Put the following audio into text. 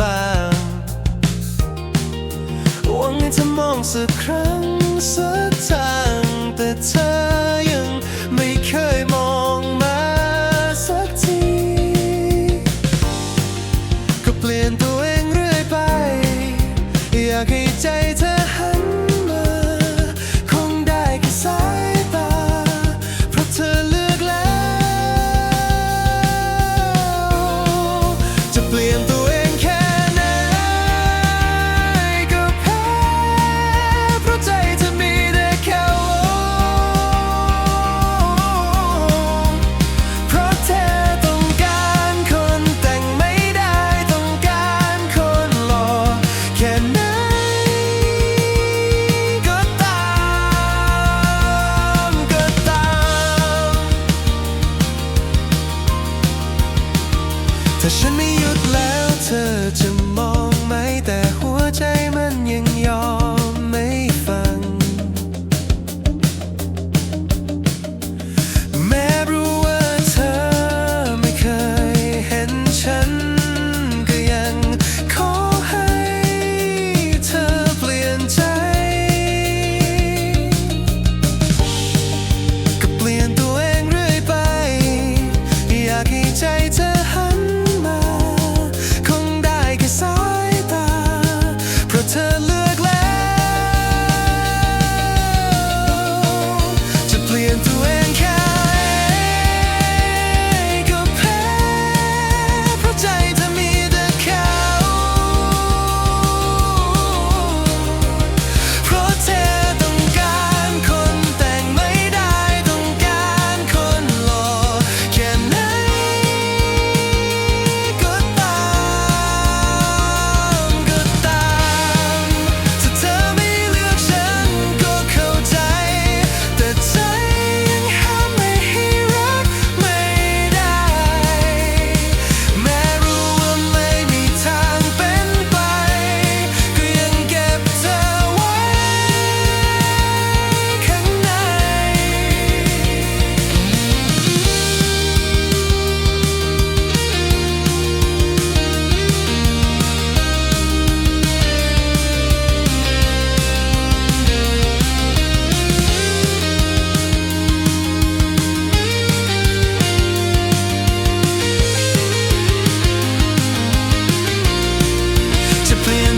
บ้างหวังให้เธอมองสักครั้งสักทางแต่เธอยังไม่เคยมองมาสักที ก็เปลี่ยนตัวเองเรื่อยไป อยากให้ใจเธอหันมา คงได้แค่สายตา เพราะเธอเลือกแล้ว จะเปลี่ยนตัว ถ้าฉันไม่หยุดแล้วเธอจะมอง something